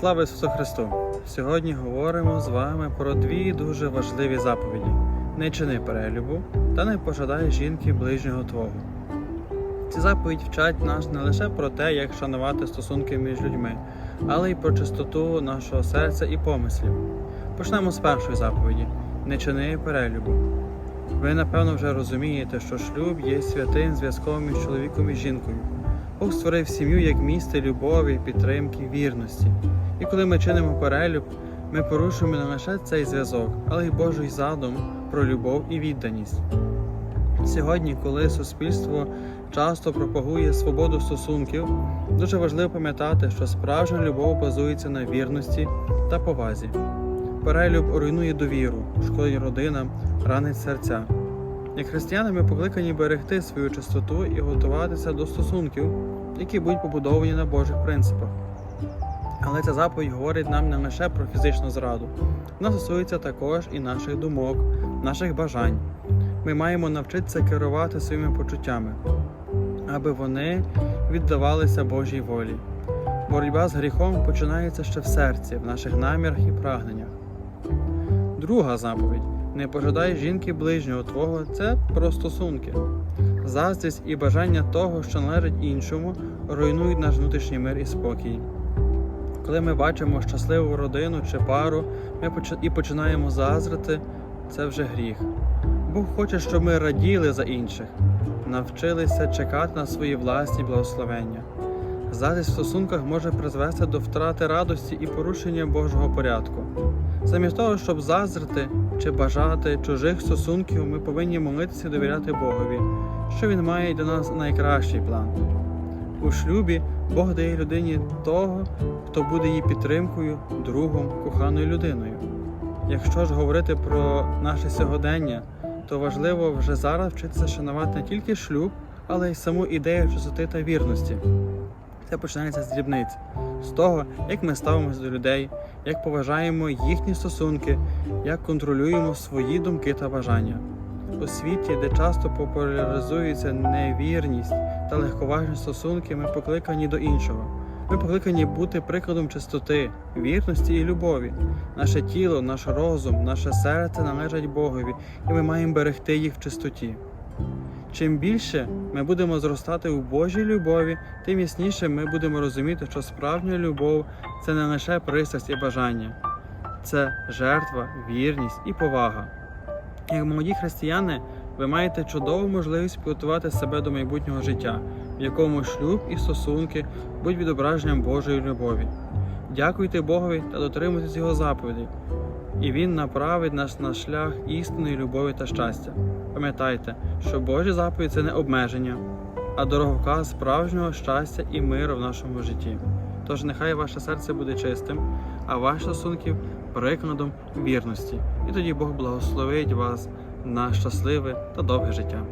Слава Ісусу Христу! Сьогодні говоримо з вами про дві дуже важливі заповіді: не чини перелюбу та не пожадай жінки ближнього твого. Ці заповіді вчать нас не лише про те, як шанувати стосунки між людьми, але й про чистоту нашого серця і помислів. Почнемо з першої заповіді: не чини перелюбу. Ви напевно вже розумієте, що шлюб є святим зв'язком між чоловіком і жінкою. Бог створив сім'ю як місце любові, підтримки, вірності. І коли ми чинимо перелюб, ми порушуємо не лише цей зв'язок, але й Божий задум про любов і відданість. Сьогодні, коли суспільство часто пропагує свободу стосунків, дуже важливо пам'ятати, що справжня любов базується на вірності та повазі. Перелюб руйнує довіру, шкодить родинам, ранить серця. Як християни ми покликані берегти свою чистоту і готуватися до стосунків, які будуть побудовані на Божих принципах. Але ця заповідь говорить нам не лише про фізичну зраду, вона стосується також і наших думок, наших бажань. Ми маємо навчитися керувати своїми почуттями, аби вони віддавалися Божій волі. Боротьба з гріхом починається ще в серці, в наших намірах і прагненнях. Друга заповідь не пожадай жінки ближнього твого це про стосунки. Заздрість і бажання того, що належить іншому, руйнують наш внутрішній мир і спокій. Коли ми бачимо щасливу родину чи пару, ми і починаємо заздрити, це вже гріх. Бог хоче, щоб ми раділи за інших, навчилися чекати на свої власні благословення. Заздрість в стосунках може призвести до втрати радості і порушення Божого порядку. Замість того, щоб заздрити чи бажати чужих стосунків, ми повинні молитися і довіряти Богові, що Він має для нас найкращий план. У шлюбі Бог дає людині того, хто буде її підтримкою, другом, коханою людиною. Якщо ж говорити про наше сьогодення, то важливо вже зараз вчитися шанувати не тільки шлюб, але й саму ідею чистоти та вірності. Це починається з дрібниць, з того, як ми ставимося до людей, як поважаємо їхні стосунки, як контролюємо свої думки та бажання. У світі, де часто популяризується невірність та легковажні стосунки, ми покликані до іншого. Ми покликані бути прикладом чистоти, вірності і любові. Наше тіло, наш розум, наше серце належать Богові, і ми маємо берегти їх в чистоті. Чим більше ми будемо зростати у Божій любові, тим ясніше ми будемо розуміти, що справжня любов це не лише пристрасть і бажання, це жертва, вірність і повага. Як молоді християни, ви маєте чудову можливість підготувати себе до майбутнього життя, в якому шлюб і стосунки будуть відображенням Божої любові. Дякуйте Богові та дотримуйтесь Його заповідей, і Він направить нас на шлях істинної любові та щастя. Пам'ятайте, що Божі заповіді це не обмеження, а дороговказ справжнього щастя і миру в нашому житті. Тож нехай ваше серце буде чистим, а ваші стосунки прикладом вірності. І тоді Бог благословить вас на щасливе та довге життя.